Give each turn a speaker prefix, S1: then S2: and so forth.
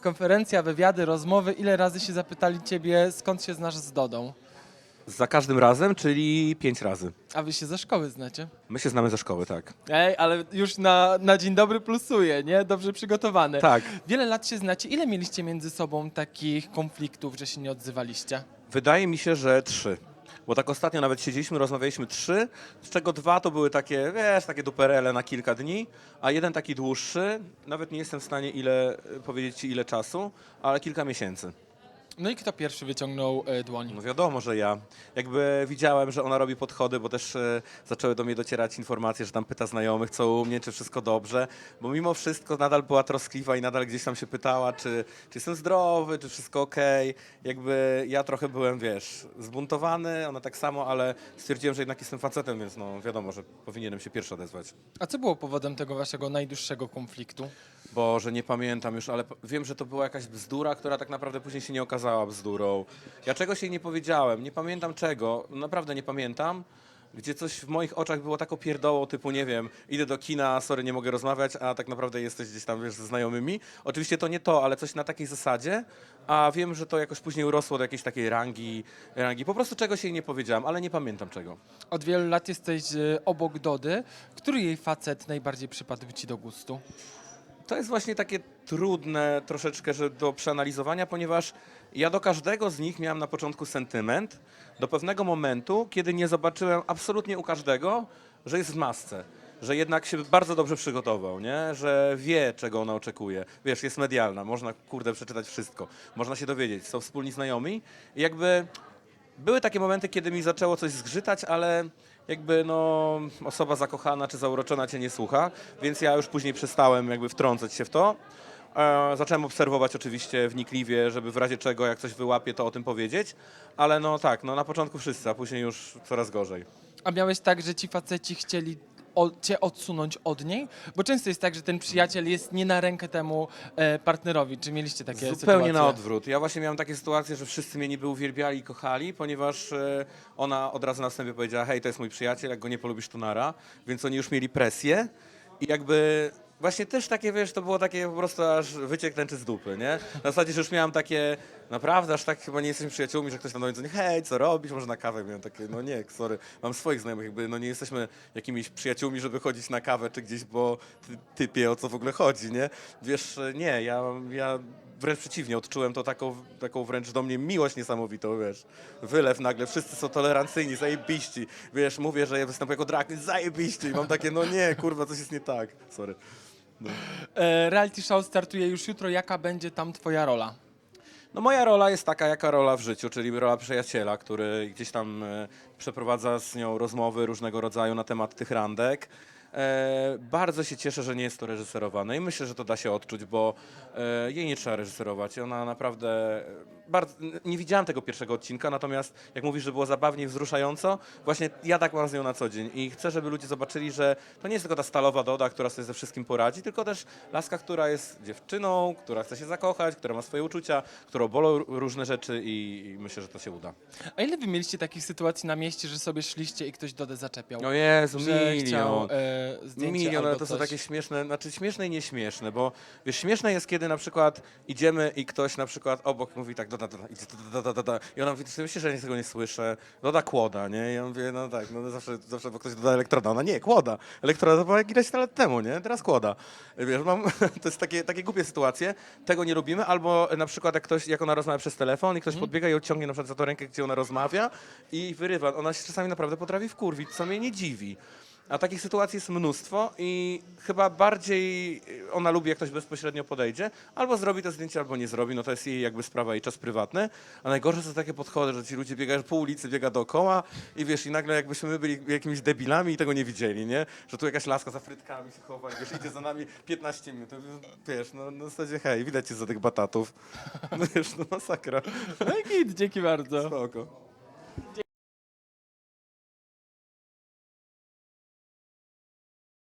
S1: konferencja, wywiady, rozmowy. Ile razy się zapytali ciebie, skąd się znasz z Dodą?
S2: Za każdym razem, czyli pięć razy.
S1: A wy się ze szkoły znacie?
S2: My się znamy ze szkoły, tak.
S1: Ej, ale już na, na dzień dobry plusuje, nie? Dobrze przygotowany.
S2: Tak.
S1: Wiele lat się znacie. Ile mieliście między sobą takich konfliktów, że się nie odzywaliście?
S2: Wydaje mi się, że trzy. Bo tak ostatnio nawet siedzieliśmy, rozmawialiśmy trzy, z czego dwa to były takie, wiesz, takie duperele na kilka dni, a jeden taki dłuższy, nawet nie jestem w stanie ile powiedzieć ci ile czasu, ale kilka miesięcy.
S1: No i kto pierwszy wyciągnął e, dłoń?
S2: No wiadomo, że ja. Jakby widziałem, że ona robi podchody, bo też e, zaczęły do mnie docierać informacje, że tam pyta znajomych, co u mnie, czy wszystko dobrze, bo mimo wszystko nadal była troskliwa i nadal gdzieś tam się pytała, czy, czy jestem zdrowy, czy wszystko okej. Jakby ja trochę byłem, wiesz, zbuntowany, ona tak samo, ale stwierdziłem, że jednak jestem facetem, więc no wiadomo, że powinienem się pierwszy odezwać.
S1: A co było powodem tego waszego najdłuższego konfliktu?
S2: Boże, nie pamiętam już, ale wiem, że to była jakaś bzdura, która tak naprawdę później się nie okazała bzdurą. Ja czegoś jej nie powiedziałem, nie pamiętam czego, naprawdę nie pamiętam. Gdzie coś w moich oczach było tak opierdoło, typu nie wiem, idę do kina, sorry, nie mogę rozmawiać, a tak naprawdę jesteś gdzieś tam, wiesz, ze znajomymi. Oczywiście to nie to, ale coś na takiej zasadzie, a wiem, że to jakoś później urosło do jakiejś takiej rangi, rangi. Po prostu czegoś jej nie powiedziałem, ale nie pamiętam czego.
S1: Od wielu lat jesteś e, obok Dody. Który jej facet najbardziej przypadł ci do gustu?
S2: To jest właśnie takie trudne troszeczkę że do przeanalizowania, ponieważ ja do każdego z nich miałem na początku sentyment, do pewnego momentu, kiedy nie zobaczyłem absolutnie u każdego, że jest w masce. Że jednak się bardzo dobrze przygotował, nie? że wie, czego ona oczekuje. Wiesz, jest medialna, można, kurde, przeczytać wszystko. Można się dowiedzieć, są wspólni znajomi. I jakby były takie momenty, kiedy mi zaczęło coś zgrzytać, ale jakby no, osoba zakochana czy zauroczona cię nie słucha, więc ja już później przestałem jakby wtrącać się w to. E, zacząłem obserwować oczywiście wnikliwie, żeby w razie czego, jak coś wyłapie, to o tym powiedzieć, ale no tak, no na początku wszyscy, a później już coraz gorzej.
S1: A miałeś tak, że ci faceci chcieli o, cię odsunąć od niej? Bo często jest tak, że ten przyjaciel jest nie na rękę temu e, partnerowi. Czy mieliście takie
S2: Zupełnie
S1: sytuacje?
S2: na odwrót. Ja właśnie miałem takie sytuacje, że wszyscy mnie niby uwielbiali i kochali, ponieważ e, ona od razu na wstępie powiedziała, hej, to jest mój przyjaciel, jak go nie polubisz, to nara. Więc oni już mieli presję i jakby właśnie też takie, wiesz, to było takie po prostu aż wyciek tęczy z dupy, nie? Na zasadzie, że już miałem takie, naprawdę aż tak chyba nie jesteśmy przyjaciółmi, że ktoś tam do mnie dzwoni, hej, co robisz, może na kawę? Miałem takie, no nie, sorry, mam swoich znajomych, jakby no nie jesteśmy jakimiś przyjaciółmi, żeby chodzić na kawę czy gdzieś, bo ty, typie o co w ogóle chodzi, nie? Wiesz, nie, ja, ja wręcz przeciwnie, odczułem to taką, taką wręcz do mnie miłość niesamowitą, wiesz. Wylew nagle, wszyscy są tolerancyjni, zajebiści. Wiesz, mówię, że ja występuję jako drag, zajebiści i mam takie, no nie, kurwa, coś jest nie tak. Sorry.
S1: E, reality show startuje już jutro. Jaka będzie tam twoja rola?
S2: No moja rola jest taka, jaka rola w życiu, czyli rola przyjaciela, który gdzieś tam e, przeprowadza z nią rozmowy różnego rodzaju na temat tych randek. E, bardzo się cieszę, że nie jest to reżyserowane i myślę, że to da się odczuć, bo e, jej nie trzeba reżyserować. Ona naprawdę. Bardzo, nie widziałem tego pierwszego odcinka, natomiast jak mówisz, że było zabawnie i wzruszająco, właśnie ja tak mam z nią na co dzień i chcę, żeby ludzie zobaczyli, że to nie jest tylko ta stalowa Doda, która sobie ze wszystkim poradzi, tylko też laska, która jest dziewczyną, która chce się zakochać, która ma swoje uczucia, którą bolą różne rzeczy i, i myślę, że to się uda.
S1: A ile wy mieliście takich sytuacji na mieście, że sobie szliście i ktoś Dodę zaczepiał?
S2: O Jezu,
S1: że
S2: milion.
S1: chciał e, zdjęcie
S2: Milion, ale to są
S1: coś.
S2: takie śmieszne, znaczy śmieszne i nieśmieszne, bo wiesz, śmieszne jest, kiedy na przykład idziemy i ktoś na przykład obok mówi tak, doda, doda, idzie, doda, doda, doda, i ona mówi, ty myślisz, że ja tego nie słyszę, doda kłoda, nie? I ja mówię, no tak, no zawsze, zawsze bo ktoś doda elektroda, ona nie, kłoda, elektroda to była ileś lat temu, nie? Teraz kłoda. Wiesz, mam, to jest takie, takie głupie sytuacje, tego nie lubimy, albo na przykład jak ktoś, jak ona rozmawia przez telefon i ktoś podbiega i odciągnie na przykład za tą rękę, gdzie ona rozmawia i wyrywa, ona się czasami naprawdę potrafi wkurwić, co mnie nie dziwi. A takich sytuacji jest mnóstwo i chyba bardziej ona lubi, jak ktoś bezpośrednio podejdzie, albo zrobi to zdjęcie, albo nie zrobi, no to jest jej jakby sprawa i czas prywatny. A najgorsze są takie podchody, że ci ludzie biegają po ulicy, biega dookoła i wiesz, i nagle jakbyśmy my byli jakimiś debilami i tego nie widzieli, nie? Że tu jakaś laska za frytkami się chowa i wiesz, idzie za nami 15 minut. Wiesz, no na zasadzie hej, widać cię za tych batatów. No wiesz, no masakra.
S1: No i git, dzięki bardzo.
S2: Spoko.